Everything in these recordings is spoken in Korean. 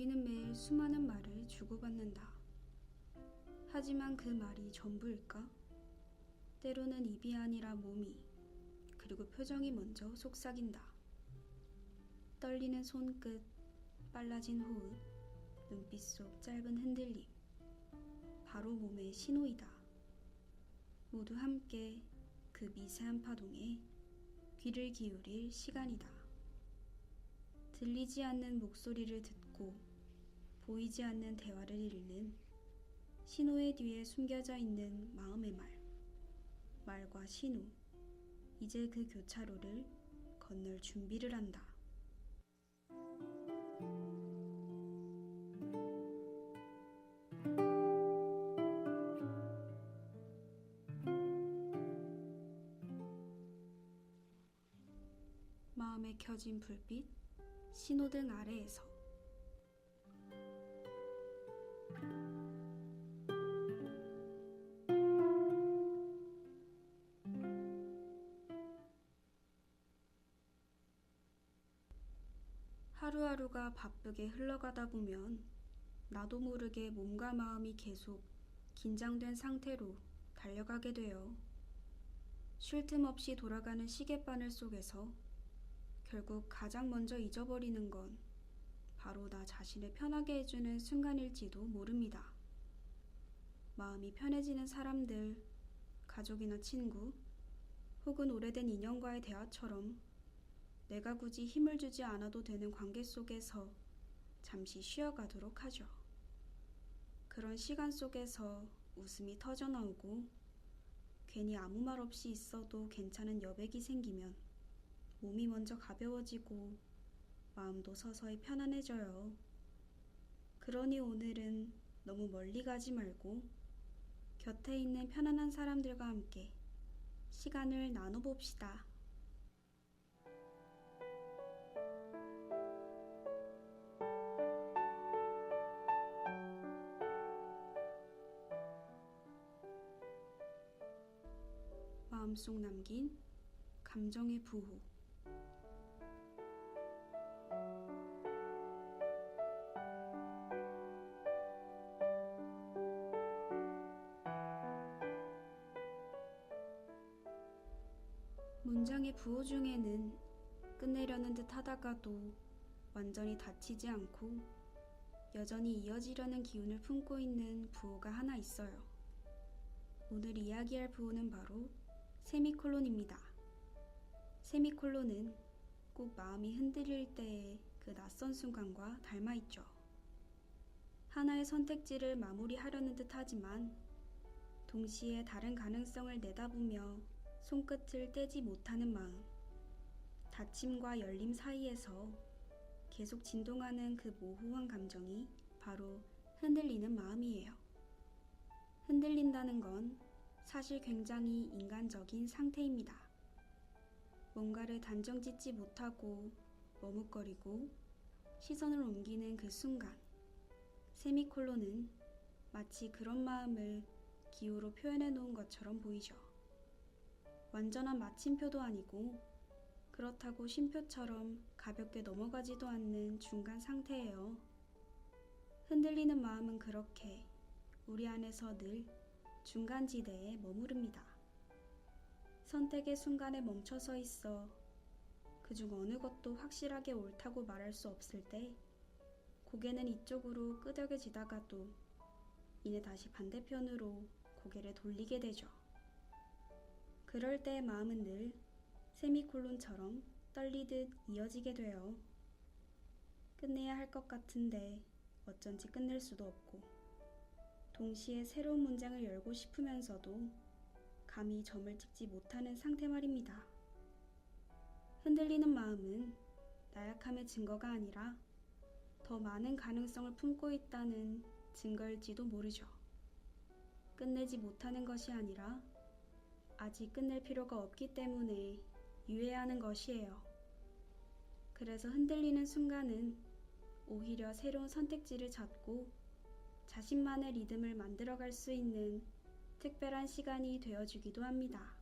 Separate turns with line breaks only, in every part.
우리는 매일 수많은 말을 주고받는다. 하지만 그 말이 전부일까? 때로는 입이 아니라 몸이, 그리고 표정이 먼저 속삭인다. 떨리는 손끝, 빨라진 호흡, 눈빛 속 짧은 흔들림. 바로 몸의 신호이다. 모두 함께 그 미세한 파동에 귀를 기울일 시간이다. 들리지 않는 목소리를 듣고 보이지 않는 대화를 읽는 신호의 뒤에 숨겨져 있는 마음의 말. 말과 신호. 이제 그 교차로를 건널 준비를 한다. 마음에 켜진 불빛, 신호등 아래에서 하루하루가 바쁘게 흘러가다 보면 나도 모르게 몸과 마음이 계속 긴장된 상태로 달려가게 돼요. 쉴 틈 없이 돌아가는 시계바늘 속에서 결국 가장 먼저 잊어버리는 건 바로 나 자신을 편하게 해주는 순간일지도 모릅니다. 마음이 편해지는 사람들, 가족이나 친구, 혹은 오래된 인연과의 대화처럼 내가 굳이 힘을 주지 않아도 되는 관계 속에서 잠시 쉬어가도록 하죠. 그런 시간 속에서 웃음이 터져 나오고 괜히 아무 말 없이 있어도 괜찮은 여백이 생기면 몸이 먼저 가벼워지고 마음도 서서히 편안해져요. 그러니 오늘은 너무 멀리 가지 말고 곁에 있는 편안한 사람들과 함께 시간을 나눠봅시다. 마음속 남긴 감정의 부호. 문장의 부호 중에는 끝내려는 듯 하다가도 완전히 닫히지 않고 여전히 이어지려는 기운을 품고 있는 부호가 하나 있어요. 오늘 이야기할 부호는 바로 세미콜론입니다. 세미콜론은 꼭 마음이 흔들릴 때의 그 낯선 순간과 닮아 있죠. 하나의 선택지를 마무리하려는 듯 하지만 동시에 다른 가능성을 내다보며 손끝을 떼지 못하는 마음. 닫힘과 열림 사이에서 계속 진동하는 그 모호한 감정이 바로 흔들리는 마음이에요. 흔들린다는 건 사실 굉장히 인간적인 상태입니다. 뭔가를 단정 짓지 못하고 머뭇거리고 시선을 옮기는 그 순간, 세미콜론은 마치 그런 마음을 기호로 표현해 놓은 것처럼 보이죠. 완전한 마침표도 아니고 그렇다고 쉼표처럼 가볍게 넘어가지도 않는 중간 상태예요. 흔들리는 마음은 그렇게 우리 안에서 늘 중간지대에 머무릅니다. 선택의 순간에 멈춰 서 있어 그중 어느 것도 확실하게 옳다고 말할 수 없을 때 고개는 이쪽으로 끄덕여지다가도 이내 다시 반대편으로 고개를 돌리게 되죠. 그럴 때의 마음은 늘 세미콜론처럼 떨리듯 이어지게 돼요. 끝내야 할 것 같은데 어쩐지 끝낼 수도 없고 동시에 새로운 문장을 열고 싶으면서도 감히 점을 찍지 못하는 상태 말입니다. 흔들리는 마음은 나약함의 증거가 아니라 더 많은 가능성을 품고 있다는 증거일지도 모르죠. 끝내지 못하는 것이 아니라 아직 끝낼 필요가 없기 때문에 유예하는 것이에요. 그래서 흔들리는 순간은 오히려 새로운 선택지를 찾고 자신만의 리듬을 만들어갈 수 있는 특별한 시간이 되어주기도 합니다.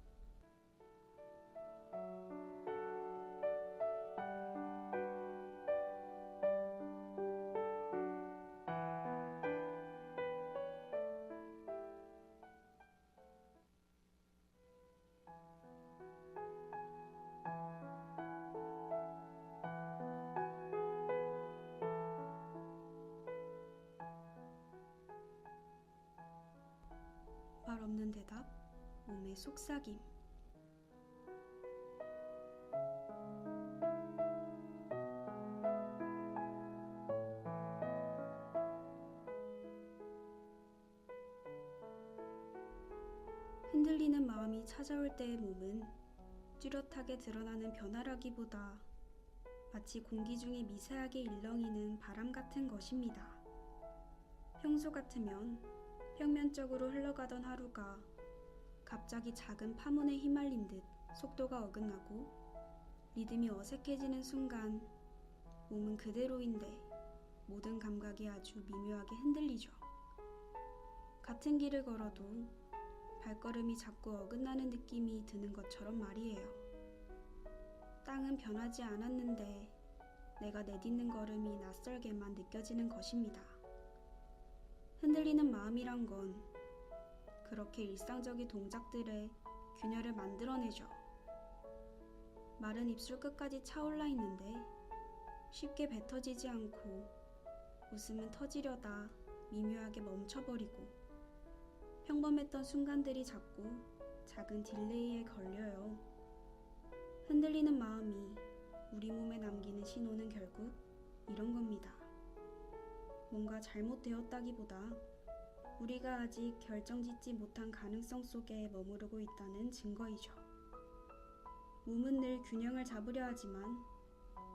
몸의 속삭임. 흔들리는 마음이 찾아올 때의 몸은 뚜렷하게 드러나는 변화라기보다 마치 공기 중에 미세하게 일렁이는 바람 같은 것입니다. 평소 같으면 평면적으로 흘러가던 하루가 갑자기 작은 파문에 휘말린 듯 속도가 어긋나고 리듬이 어색해지는 순간 몸은 그대로인데 모든 감각이 아주 미묘하게 흔들리죠. 같은 길을 걸어도 발걸음이 자꾸 어긋나는 느낌이 드는 것처럼 말이에요. 땅은 변하지 않았는데 내가 내딛는 걸음이 낯설게만 느껴지는 것입니다. 흔들리는 마음이란 건 그렇게 일상적인 동작들의 균열을 만들어내죠. 마른 입술 끝까지 차올라 있는데 쉽게 뱉어지지 않고 웃음은 터지려다 미묘하게 멈춰버리고 평범했던 순간들이 자꾸 작은 딜레이에 걸려요. 흔들리는 마음이 우리 몸에 남기는 신호는 결국 이런 겁니다. 뭔가 잘못되었다기보다 우리가 아직 결정짓지 못한 가능성 속에 머무르고 있다는 증거이죠. 몸은 늘 균형을 잡으려 하지만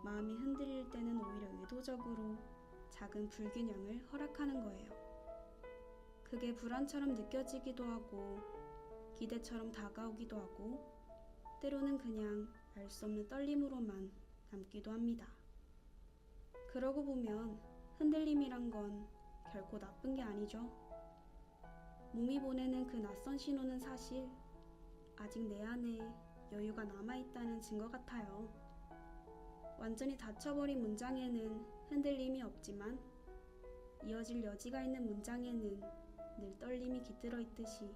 마음이 흔들릴 때는 오히려 의도적으로 작은 불균형을 허락하는 거예요. 그게 불안처럼 느껴지기도 하고 기대처럼 다가오기도 하고 때로는 그냥 알 수 없는 떨림으로만 남기도 합니다. 그러고 보면 흔들림이란 건 결코 나쁜 게 아니죠. 몸이 보내는 그 낯선 신호는 사실 아직 내 안에 여유가 남아있다는 증거 같아요. 완전히 닫혀버린 문장에는 흔들림이 없지만 이어질 여지가 있는 문장에는 늘 떨림이 깃들어 있듯이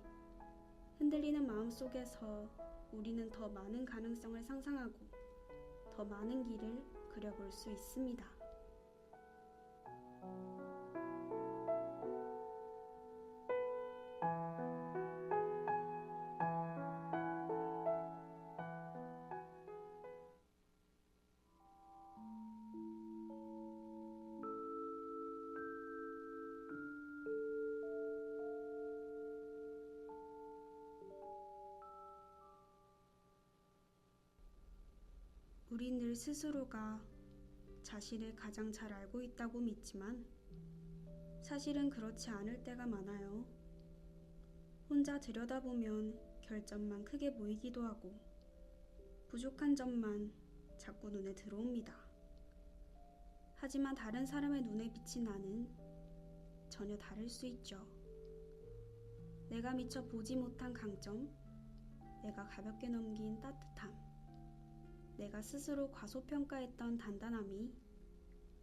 흔들리는 마음 속에서 우리는 더 많은 가능성을 상상하고 더 많은 길을 그려볼 수 있습니다. ' 우린 늘 스스로가 자신을 가장 잘 알고 있다고 믿지만 사실은 그렇지 않을 때가 많아요. 혼자 들여다보면 결점만 크게 보이기도 하고 부족한 점만 자꾸 눈에 들어옵니다. 하지만 다른 사람의 눈에 비친 나는 전혀 다를 수 있죠. 내가 미처 보지 못한 강점, 내가 가볍게 넘긴 따뜻함, 내가 스스로 과소평가했던 단단함이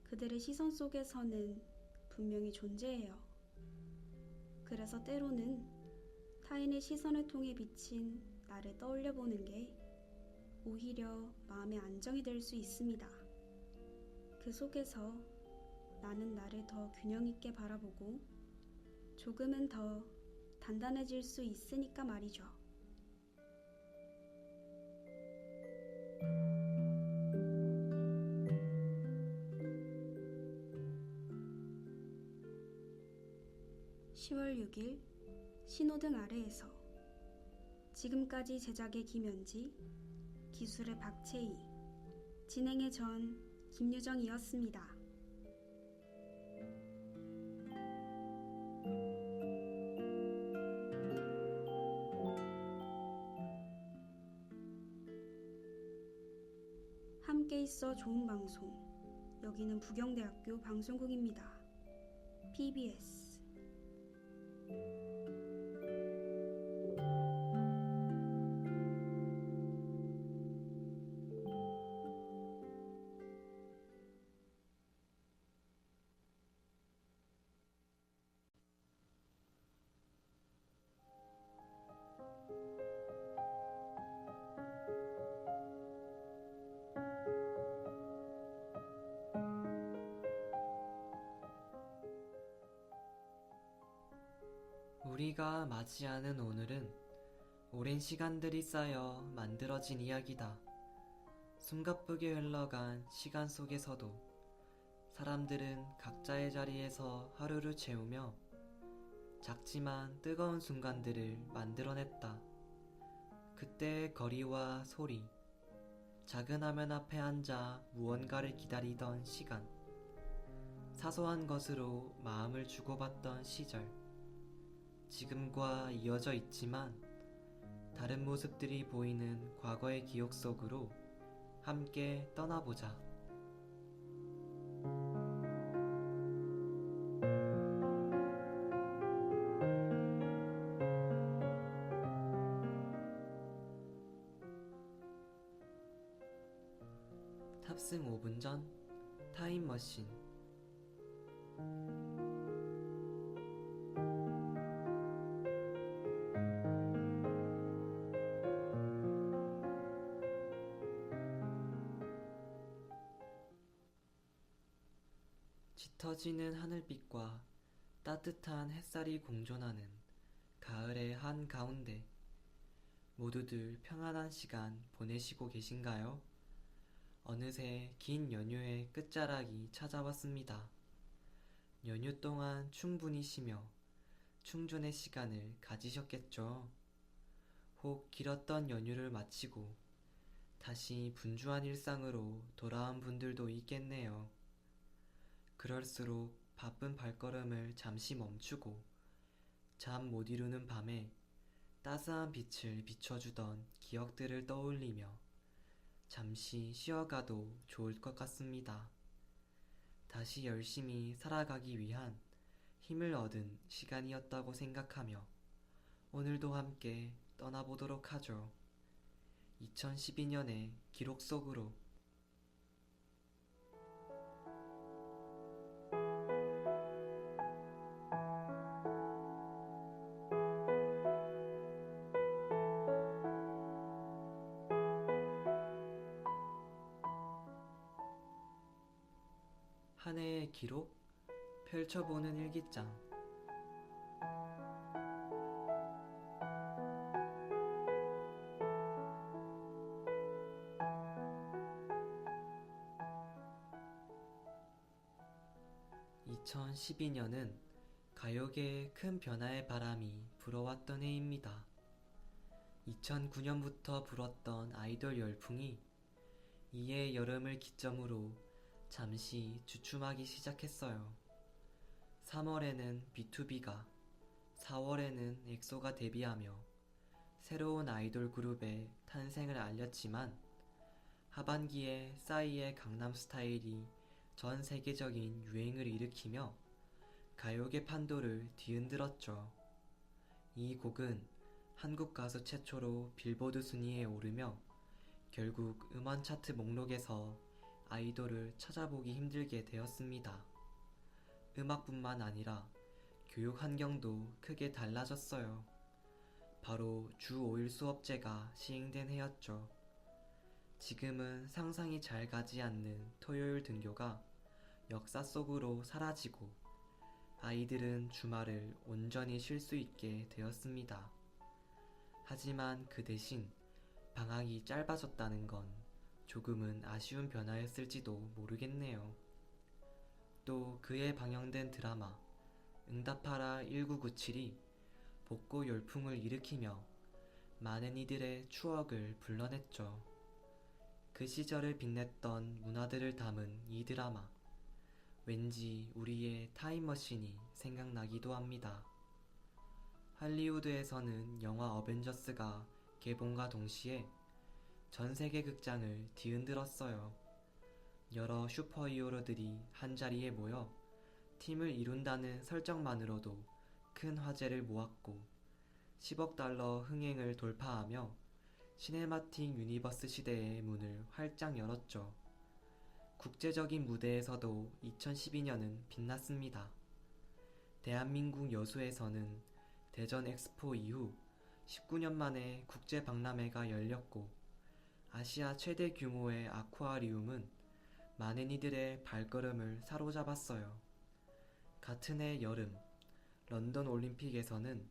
그들의 시선 속에서는 분명히 존재해요. 그래서 때로는 타인의 시선을 통해 비친 나를 떠올려 보는 게 오히려 마음의 안정이 될 수 있습니다. 그 속에서 나는 나를 더 균형 있게 바라보고 조금은 더 단단해질 수 있으니까 말이죠. 10월 6일 신호등 아래에서 지금까지 제작의 김현지, 기술의 박채희, 진행의 전 김유정이었습니다. 함께 있어 좋은 방송. 여기는 부경대학교 방송국입니다. PBS
맞이하는 오늘은 오랜 시간들이 쌓여 만들어진 이야기다. 숨가쁘게 흘러간 시간 속에서도 사람들은 각자의 자리에서 하루를 채우며 작지만 뜨거운 순간들을 만들어냈다. 그때의 거리와 소리, 작은 화면 앞에 앉아 무언가를 기다리던 시간, 사소한 것으로 마음을 주고받던 시절, 지금과 이어져 있지만 다른 모습들이 보이는 과거의 기억 속으로 함께 떠나보자. 탑승 5분 전 타임머신 짙어지는 하늘빛과 따뜻한 햇살이 공존하는 가을의 한 가운데 모두들 평안한 시간 보내시고 계신가요? 어느새 긴 연휴의 끝자락이 찾아왔습니다. 연휴 동안 충분히 쉬며 충전의 시간을 가지셨겠죠? 혹 길었던 연휴를 마치고 다시 분주한 일상으로 돌아온 분들도 있겠네요. 그럴수록 바쁜 발걸음을 잠시 멈추고 잠 못 이루는 밤에 따스한 빛을 비춰주던 기억들을 떠올리며 잠시 쉬어가도 좋을 것 같습니다. 다시 열심히 살아가기 위한 힘을 얻은 시간이었다고 생각하며 오늘도 함께 떠나보도록 하죠. 2012년의 기록 속으로 펼쳐보는 일기장 (2012년은) 가요계에 큰 변화의 바람이 불어왔던 해입니다. 2009년부터 불었던 아이돌 열풍이 이해 여름을 기점으로 잠시 주춤하기 시작했어요. 3월에는 B2B가, 4월에는 엑소가 데뷔하며 새로운 아이돌 그룹의 탄생을 알렸지만 하반기에 싸이의 강남 스타일이 전 세계적인 유행을 일으키며 가요계 판도를 뒤흔들었죠. 이 곡은 한국 가수 최초로 빌보드 순위에 오르며 결국 음원 차트 목록에서 아이돌을 찾아보기 힘들게 되었습니다. 음악뿐만 아니라 교육 환경도 크게 달라졌어요. 바로 주 5일 수업제가 시행된 해였죠. 지금은 상상이 잘 가지 않는 토요일 등교가 역사 속으로 사라지고 아이들은 주말을 온전히 쉴 수 있게 되었습니다. 하지만 그 대신 방학이 짧아졌다는 건 조금은 아쉬운 변화였을지도 모르겠네요. 또 그에 방영된 드라마 응답하라 1997이 복고 열풍을 일으키며 많은 이들의 추억을 불러냈죠. 그 시절을 빛냈던 문화들을 담은 이 드라마. 왠지 우리의 타임머신이 생각나기도 합니다. 할리우드에서는 영화 어벤져스가 개봉과 동시에 전 세계 극장을 뒤흔들었어요. 여러 슈퍼히어로들이 한자리에 모여 팀을 이룬다는 설정만으로도 큰 화제를 모았고 10억 달러 흥행을 돌파하며 시네마틱 유니버스 시대의 문을 활짝 열었죠. 국제적인 무대에서도 2012년은 빛났습니다. 대한민국 여수에서는 대전 엑스포 이후 19년 만에 국제 박람회가 열렸고 아시아 최대 규모의 아쿠아리움은 많은 이들의 발걸음을 사로잡았어요. 같은 해 여름 런던 올림픽에서는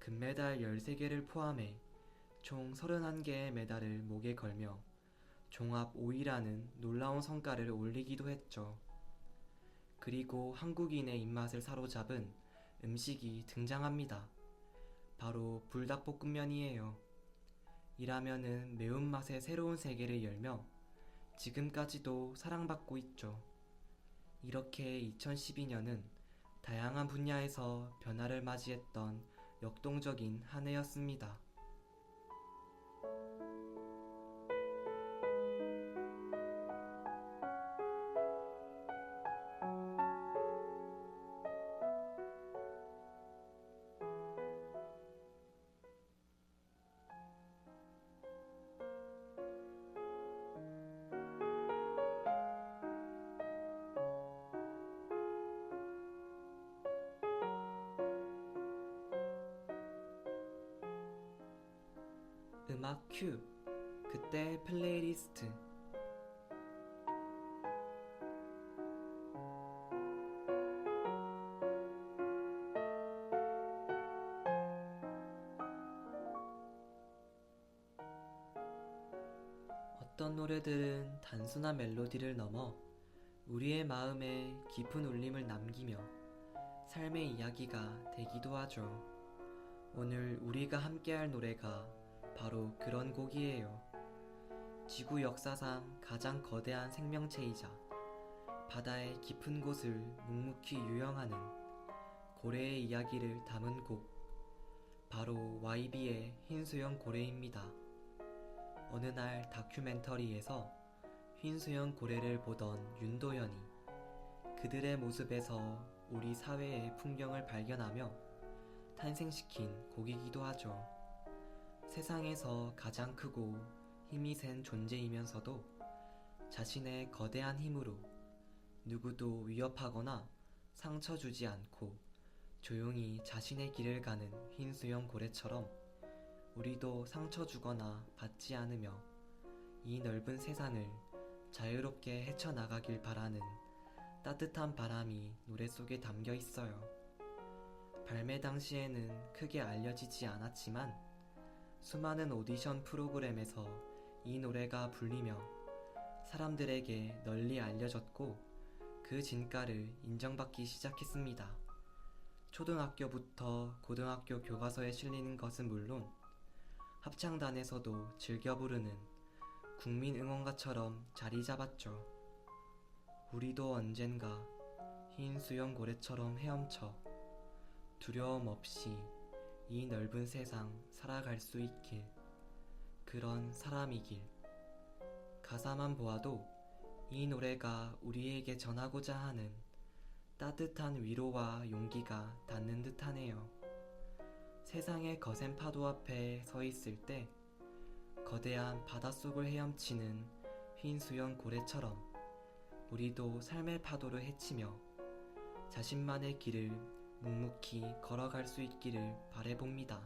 금메달 13개를 포함해 총 31개의 메달을 목에 걸며 종합 5위라는 놀라운 성과를 올리기도 했죠. 그리고 한국인의 입맛을 사로잡은 음식이 등장합니다. 바로 불닭볶음면이에요. 이라면은 매운맛의 새로운 세계를 열며 지금까지도 사랑받고 있죠. 이렇게 2012년은 다양한 분야에서 변화를 맞이했던 역동적인 한 해였습니다. 음악 큐 그때 플레이리스트 어떤 노래들은 단순한 멜로디를 넘어 우리의 마음에 깊은 울림을 남기며 삶의 이야기가 되기도 하죠. 오늘 우리가 함께할 노래가 바로 그런 곡이에요. 지구 역사상 가장 거대한 생명체이자 바다의 깊은 곳을 묵묵히 유영하는 고래의 이야기를 담은 곡, 바로 YB의 흰수염 고래입니다. 어느 날 다큐멘터리에서 흰수염 고래를 보던 윤도현이 그들의 모습에서 우리 사회의 풍경을 발견하며 탄생시킨 곡이기도 하죠. 세상에서 가장 크고 힘이 센 존재이면서도 자신의 거대한 힘으로 누구도 위협하거나 상처 주지 않고 조용히 자신의 길을 가는 흰 수염 고래처럼 우리도 상처 주거나 받지 않으며 이 넓은 세상을 자유롭게 헤쳐나가길 바라는 따뜻한 바람이 노래 속에 담겨 있어요. 발매 당시에는 크게 알려지지 않았지만 수많은 오디션 프로그램에서 이 노래가 불리며 사람들에게 널리 알려졌고 그 진가를 인정받기 시작했습니다. 초등학교부터 고등학교 교과서에 실리는 것은 물론 합창단에서도 즐겨 부르는 국민 응원가처럼 자리 잡았죠. 우리도 언젠가 흰 수염 고래처럼 헤엄쳐 두려움 없이 이 넓은 세상 살아갈 수 있길 그런 사람이길 가사만 보아도 이 노래가 우리에게 전하고자 하는 따뜻한 위로와 용기가 닿는 듯하네요. 세상의 거센 파도 앞에 서 있을 때 거대한 바닷속을 헤엄치는 흰 수염 고래처럼 우리도 삶의 파도를 헤치며 자신만의 길을 묵묵히 걸어갈 수 있기를 바래봅니다.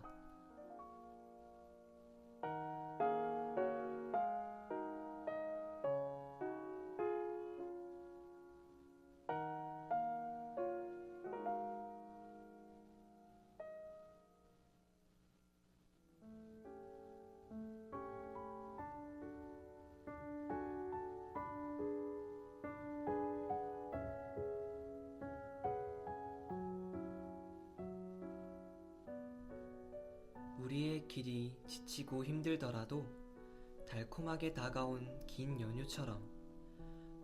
우리의 길이 지치고 힘들더라도 달콤하게 다가온 긴 연휴처럼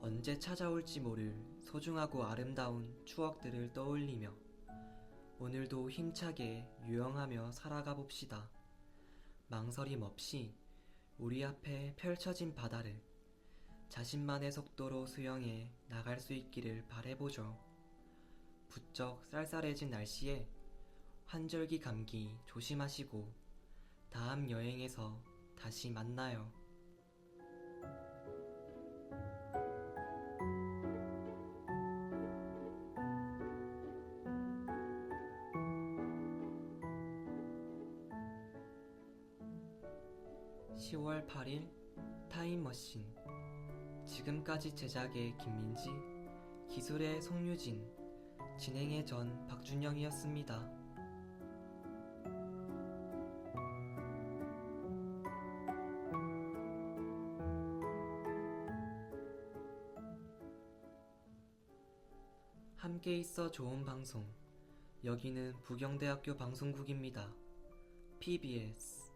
언제 찾아올지 모를 소중하고 아름다운 추억들을 떠올리며 오늘도 힘차게 유영하며 살아가 봅시다. 망설임 없이 우리 앞에 펼쳐진 바다를 자신만의 속도로 수영해 나갈 수 있기를 바래보죠. 부쩍 쌀쌀해진 날씨에 환절기 감기 조심하시고 다음 여행에서 다시 만나요. (10월 8일) 타임머신 지금까지 제작의 김민지 기술의 송유진 진행의 전 박준영이었습니다. 함께 있어 좋은 방송. 여기는 부경대학교 방송국입니다. PBS